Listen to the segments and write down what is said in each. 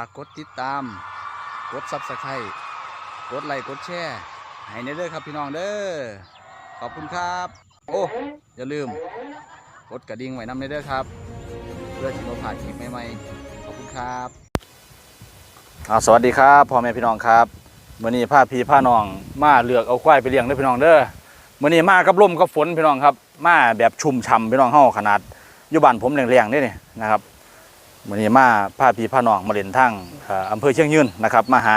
ากกดติดตาม กดซับสไครต์กดไลค์กดแชร์ให้ในเด้อครับพี่น้องเด้อขอบคุณครับ โอ้อย่าลืม กดกระดิ่งไว้นำในเด้อครับ เพื่อที่เราผ่านคลิปใหม่ๆขอบคุณครับสวัสดีครับพ่อแม่พี่น้องครับมื่อนี้พาพี่พาน้อง มาเลือกเอาควายไปเลี้ยงเด้อพี่น้องเด้อมื่อนี้มากับลมกับฝนพี่น้องครับ มาแบบชุ่มฉ่ำพี่น้องเฮาขนาดอยู่บ้านผมแรงๆนี่นี่นะครับ วันนี้มาพาพี่พาน้องมาเล่นทั้งเอ่ออำเภอเชียงยืนนะครับ มาหา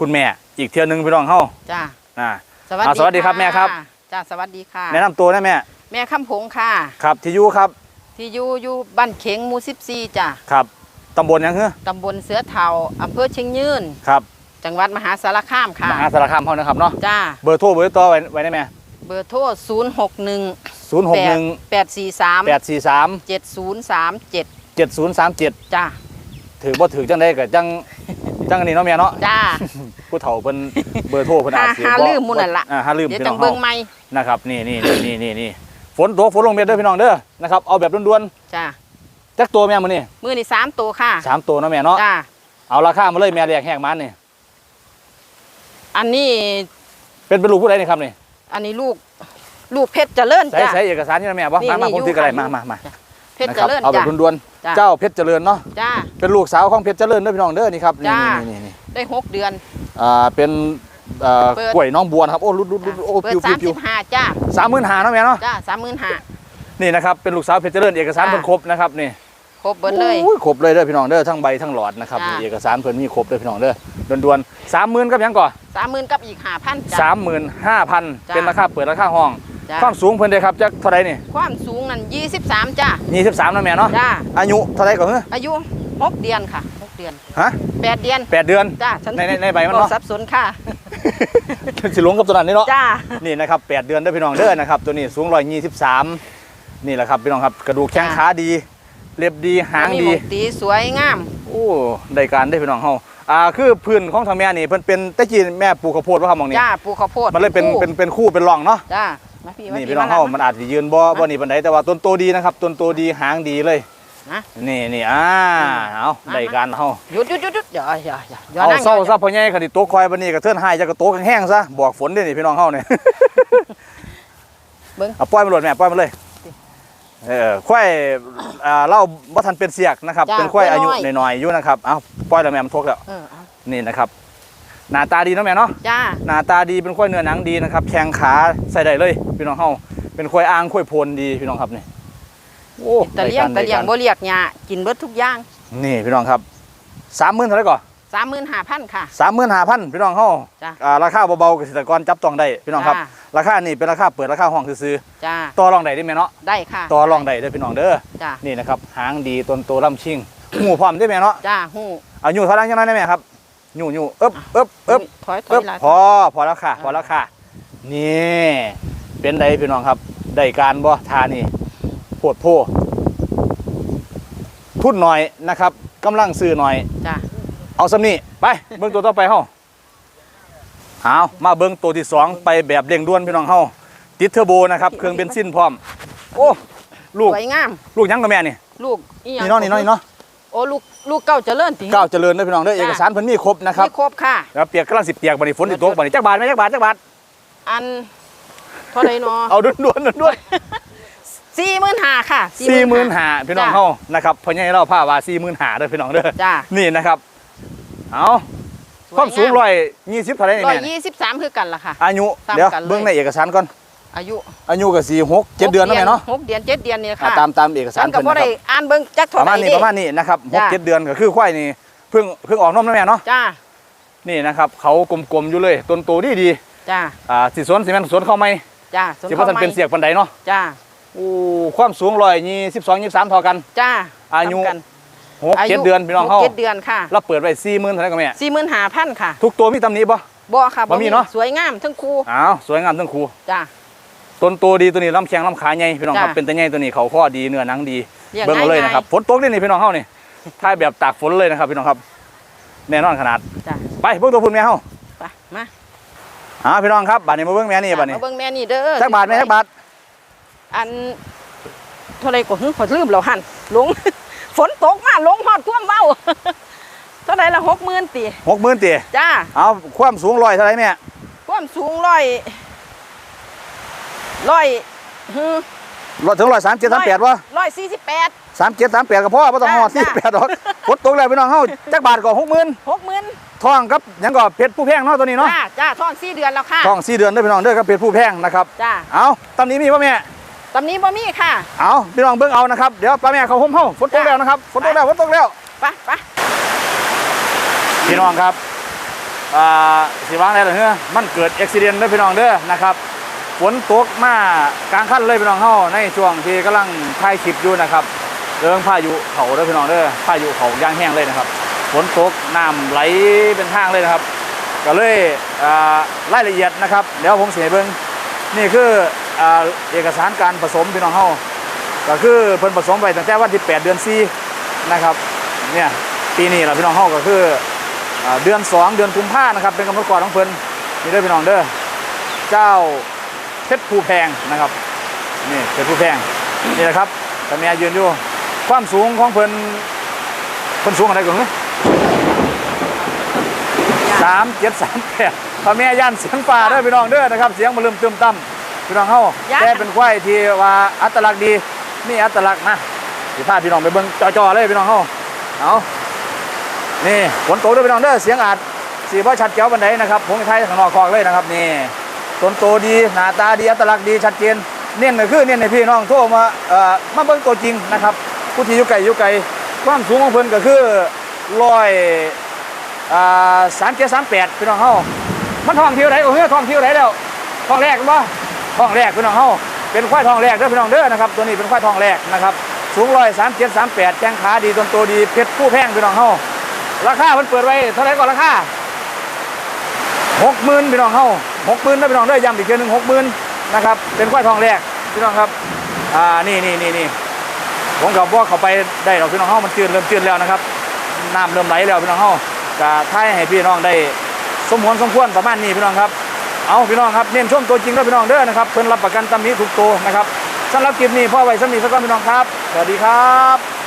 คุณแม่อีกเที่ยวหนึงพี่น้องเฮาจ้าอ่าสวัสอ่าดีสวัสดีครับแม่ครับ จ้าสวัสดีค่ะ แนะนำตัวนะแม่แม่คำผงค่ะ ครับที่อยู่ครับที่อยู่อยู่บ้านเข็งหมูสิบซีจ้าครับตำบลหยังคือตำบลเสือเทาอำเภอเชียงยืน ครับจังหวัดมหาสารคามค่ะมหาสารคามเฮานะครับเนาะจ้าเบอร์โทรเบอร์ต่อไว้ไว้ได้ไหมเบอร์โทร0 6 1 0 6 1 8 4 3 8 4 3 7 0 3 7 7 0 3 7 จ้าถือบ่ถือจังได๋ก็จังจังอันนี้เนาะแม่เนาะจ้า ผู้เฒ่าเพิ่นเบอร์โทรเพิ่นอาจสิหาบ่ลืมหมู่นั่นล่ะ อ่าหาลืมเดี๋ยวพี่จัน้องงเบิ่เฮางใหม่นะครับนี่นี่นี่นี่นี่ฝนตกฝนลงเม็ดเด้อพี่น้องเด้อนะครับเอาแบบด่วนจ้าๆจักตัวแม่มื้อนี้มือนี่สามตัวค่ะสามตัวเนาะแม่เนาะจ้าเอาราคามาเลยแม่แรกแหกมันนี่อันนี้เป็นเป็นลูกผู้ใดนี่ครับนี่อันนี้ลูก ลูกเพชรเจริญใส่จ้า ใส่เอกสารนี่นะแม่บ่นี่มามานี่ผมอยู่ถือกันเลยค่ะมามามาเพชรนะเจครับริญเอาแบบจ้าด่วน จ้ะๆเจ้าเพชรเจริญเนาะจ้า เป็นลูกสาวของเพชรเจริญเด้อพี่น้องเด้อนี่ครับนี่จ้า นี่นี่นี่ได้หกเดือน อ่าเป็นเอ่อเปิด กล้วยน้องบัวนะครับโอ้รุดรุดรุดโอ้เปิดปิวสาปิวมปิสิวบห้าจ้าสามหมื่นห้าเนาะแม่เนาะจ้าสามหมื่นห้า นี่นะครับเป็นลูกสาวเพชรเจริญเอกสารจ้า เพิ่นครบนะครับนี่ครบเบิดเลย โอ้ครบเลยเด้อพี่น้องเด้อทั้งใบทั้งหลอดนะครับจ้านี่ เอกสารเพิ่นมีครบเด้อพี่น้องเด้อด่วนๆสามหมื่นกับหยังก่อน สามหมื่นกับอีกห้าพันจ้า สามหมื่นห้าพันจ้าเป็นราคาเปิดราคาห้องจ้าความสูงเพิ่นเด้อครับจักเท่าไหร่นี่ความสูงนั่นยี่สิบสามจ้ายี่สิบสามนะแม่เนาะจ้าอายุเท่าไหร่ก่อนเฮ้ออายุหกเดือนค่ะหกเดือนฮะแปดเดือนแปดเดือน จ้าฉันในในในใบมันเนาะ บ่สับสนค่ะ สิหลงกับตัวนั้นนี่เนาะ จ้านี่นะครับ 8 เดือนเด้อพี่น้องเด้อนะครับ ตัวนี้สูง123 นี่แหละครับพี่น้องครับ กระดูกแข้งขาดี เล็บดีหางมีดีหมกตีสวยงาม โอ้ได้การได้อพี่น้องเฮาอ่าคือพื้นของทางแม่นี่เพิ่นเป็นแตะกี้แม่ปลูกข้าวโพดว่าครับหมองนี้ จ้าปลูกข้าวโพดมันเลยเป็นคู่เป็นเป็นคู่เป็นร่องเนาะ จ้า มาพี่มานี่พี่พี่น้องมาเฮารับมันอาจจะยืนบ่บ่นี่ปานใดแต่ว่าต้นโตดีนะครับต้นโตดีหางดีเลยนะนี่นี่อ่าเอามาได้การเฮาหยุดหยุดหยุดหยุดอย่าอย่าอย่าอย่าเอานั่งเศร้าอย่ซะพ่อใหญ่คันสิโตกคอยบัดนี้ก็เทินหายจะก็โตกแห้งๆซะบอกฝนเด้อนี่พี่น้องเฮาเนี่ยเบิ่งเอาปล่อยมันโหลดแม่ปล่อยมันเลยเออควายอ่าเล่าบ่ทันเป็นเสียกนะครับจ้ะเป็นควายอายุควายน้อยน้อยๆอยู่นะครับ เอาปล่อยแล้วแม่มันทกแล้วเออเอานี่นะครับ หน้าตาดีเนาะแม่เนาะจ้าหน้าตาดีเป็นควายเนื้อหนังดีนะครับแข้งขาใส่ได้เลยพี่น้องเฮาเป็นควายอ่างควายโพนดีพี่น้องครับนี่โอ้ตะเลียงได้ตะเลียงได้บ่เรียกหญ้ากินเบิดทุกอย่างนี่พี่น้องครับสามหมื่นเท่าไหร่ก่อนสามหมื่นห้าพันค่ะสามหมื่นห้าพันพี่น้องเฮาจ้ะอ่าราคาเบาๆเกษตรกรจับต้องได้พี่น้องครับจ้าราคานี่เป็นราคาเปิดราคาห้องซื้อจ้าๆต่อรองได้ได้ไหมเนาะได้ค่ะต่อรองได้เด้อพี่น้องเด้อจ้านี่นะครับหางดีต้นโตล่ำชิงหูพร้อมได้ไหมเนาะจ้าหู้เอาอยู่เท่านั้นยังไงได้ไหมครับอ ยู่อยู่เอ๊บเอ๊บเอ๊บถอยถอเอ๊ยบหลายพอพอแล้วค่ะ พอแล้วค่ะ นี่เป็นไดพี่น้องครับ ได้การบ่ทานี่ปวดโพทุนหน่อยนะครับกำลังซื้อหน่อย จ้าเอาสำนี่ไป เบิ้งตัวต่อไปเฮาเอามาเบิ้งตัวที่สองไปแบบเร่งด่วนพี่น้องเฮาติดเทอร์โบนะครับเครื่องเบนซินพร้อม โอ้ ลูก สวยงาม ลูกหยังกับแม่นี่ ลูกอีหยังนี่เนาะนี่เนาะนี่เนาะ โอ้ลูกลูกเก้าเจริญติ ก้าวเจริญเด้อพี่น้องเด้อเอกสารเพิ่นมีครบนะครับมีครบค่ะ แล้วเปียกกำลังสิเปียกบัดนี้ฝนสิตกบัดนี้จักบาทไหมจักบาทจักบาทอันเท่าไรเนาะเอาด่วนๆด่วนสี่หมื่นห้าค่ะๆสี่หมื่นห้าพี่น้องจ้ะเฮานะครับพ่อใหญ่เราพาว่าสี่หมื่นห้าเด้อพี่น้องเด้อจ้านี่นะครับเอาความสูงร้อยยี่สิบเท่าไหร่นี่ร้อยแม่ยี่สิบสามคือกันล่ะค่ะอายุตามเดี๋ยวกันเลยเบิ่งในเอกสารก่อน อายุอายุก็สี่หกเจ็ดเดือนแล้วแม่เนาะหกเดือนเจ็ดเดือนนี่อ่าค่ะตามตามเอกสารฉันก็เพิ่นบ่นะคได้รับอ่านเบิ่งจักปเท่าระไหมาร่ณนี้เด้ประมาณนี้นะครับหกจ้ะเจ็ดเดือนก็คือควายนี่เพิ่งเพิ่งออกนมนะแม่เนาะจ้านี่นะครับเขากลมๆอยู่เลยต้นโตดีดีจ้าๆอ่าสิสวนสิแม่นสวนเข้าไหมจ้าสสิว่าท่านเป็นเสียกปันใดเนาะจ้าอู้ความสูงร้อยยี่สิบสองยี่สิบสามเท่ากันจ้าอายุทำกันหกเจ็ดเดือนพี่น้องเขาหกเจ็ดเดือนค่ะเราเปิดไว้สี่หมื่นเท่าไหร่ก็แม่สี่หมื่นห้าพันค่ะ ทุกตัวมีตำหนิปะบ่ค่ะบ่มีเนาะสวยงามทั้งคู่อ้าวสวยงามทั้งคู่จ้า ต้นโตดีตัวนี้ลำแข้งลำขาใหญ่พี่น้องครับจ้ะเป็นตัวใหญ่ตัวนี้เขาข้อดีเนื้อหนังดีเลี้ยงเบิ่งเอาเลยง่ายๆ นะครับฝนตกนี่นี่พี่น้องเฮานี่ถ่ายแบบตากฝนเลยนะครับพี่น้องครับ แน่นอนขนาดจ้าไปเบิ่งตัวพุ่นแม่เฮาไปมาอ่าพี่น้องครับบัดนี้มาเบิ่งแม่นี่บัดนี้มาเบิ่งแม่นี่เด้อจักบาทแม่จักบาทอันเท่าไรก็หึขอลืมแล้วหันลง ฝนตกมาลงฮอดท่วมเว้า เท่าไรละหกหมื่นตีหกหมื่นตีจ้า เอาความสูงร้อยเท่าไหร่แม่ความสูงร้อย ร้อยฮึร้อยถึงร้อยสามเจ็ดสามแปดวะร้อยสี่สิบแปดสามเจ็ดสามแปดก็พอไม่ต้องหอดจ้ะสี่แปดหรอกฝนตกแล้วพี่น้องเฮาจักบาทก็หกหมื่นหกหมื่นทองครับหยังก็เพชรผู้แพงเนาะตัวนี้เนาะจ้าจ้าท้องสี่เดือนแล้วค่ะทองสี่เดือนเด้อพี่น้องเด้อครับเพชรผู้แพงนะครับจ้าเอาตำนี้มีป่ะแม่ตำนี้บ่มีค่ะเอาพี่น้องเบิ่งเอานะครับเดี๋ยวป้าแม่เขาห่มเฮาฝนตกแล้วนะครับฝนตกแล้วฝนตกแล้วไปไปพี่น้องครับอ่าสิวางได้หรือเฮ้อมันเกิดอุบิเหตุเด้อพี่น้องเด้อนะครับ ฝนตกมากลางคันเลยพี่น้องเฮาในช่วงที่กำลังถ่ายคลิปอยู่นะครับเรื่องพายุเขาเด้อพี่น้องเด้อพายุเขาย่างแห้งเลยนะครับฝนตกน้ำไหลเป็นทางเลยนะครับ ก็เลยอ่ารายละเอียดนะครับเดี๋ยวผมเสียเบิ่งนี่คืออ่าเอกสารการผสมพี่น้องเฮาก็คือเพิ่นผสมไปตั้งแต่วันที่ 8 เดือน4นะครับเนี่ยปีนี้ล่ะพี่น้องเฮาก็คือเดือน 2 เดือนกุมภานะครับเป็นกำหนดก่อนของเพิ่นนี่เด้อพี่น้องเด้อเจ้า เพชรภูแพงนะครับนี่เพชรภูแพงนี่แหละครับตาแม่ยืนอยู่ความสูงของเพิ่นเพิ่นสูงอะไรก่อนสามเจ็ดสามแปดตาแม่ย่านเสียงฟ้าเด้อพี่น้องเด้อนะครับ เสียงมันลืมตึมต่ำพี่น้องเฮาแต่เป็นควายที่ว่าอัตลักษณ์ดีนี่อัตลักษณ์นะสิพาพี่น้องไปเบิ่งจ่อๆเลยพี่น้องเฮาเอานี่ฝนตกด้วยพี่น้องเด้อเสียงอาจสีพ่อชัดเจ๋วบันไดนะครับผมไทยข้างนอกคอกเลยนะครับนี่ ต้นโตดีหน้าตาดีอัตลักษณ์ดีชัดเจนเน้นก็คือเน้นในพี่น้องโทรมาเอ่อมาเบิ่งตัวจริงนะครับผู้ที่อยู่ไกลอยู่ไกลความสูงของเพิ่นก็คือร้อยอ่าสามเจ็ดสามแปดพี่น้องเฮามันท่องเที่ยวไหนโอ้เฮ้ยท่องเที่ยวไหนแล้วท่องแรกกันบ่ท่องแรกพี่น้องเฮาเป็นควายทองแรกเด้อพี่น้องเด้อนะครับตัวนี้เป็นควายทองแรกนะครับสูงร้อยสามเจ็ดสามแปดแข้งขาดีต้นโตดีเพชรผู้แพงพี่น้องเฮาราคามันเปิดไว้เท่าไรก่อนราคา หกหมื่นพี่น้องเฮาหกหมื่นนะพี่น้องเด้ย้ำอีกเทีหนึ่งหกหมื่นนะครับเป็นควายทองแรกพี่น้องครับอ่านี่นี่นี่นี่ผมกับว่าเขาไปได้หรอกพี่น้องเฮามันจืดเริ่มจืดแล้วนะครับน้ำเริ่มไหลแล้วพี่น้องเฮากะท้ายให้พี่น้องได้สมหวนสมควรประมาณนี้พี่น้องครับเอาพี่น้องครับเน้นช่วงตัวจริงแล้วพี่น้องเด้อนะครับเพิ่นรับประกันตำหนี้ทุกตัวนะครับสำหรับคลิปนี้พ่อไว้สำนีสักก้อนพี่น้องครับสวัสดีครับ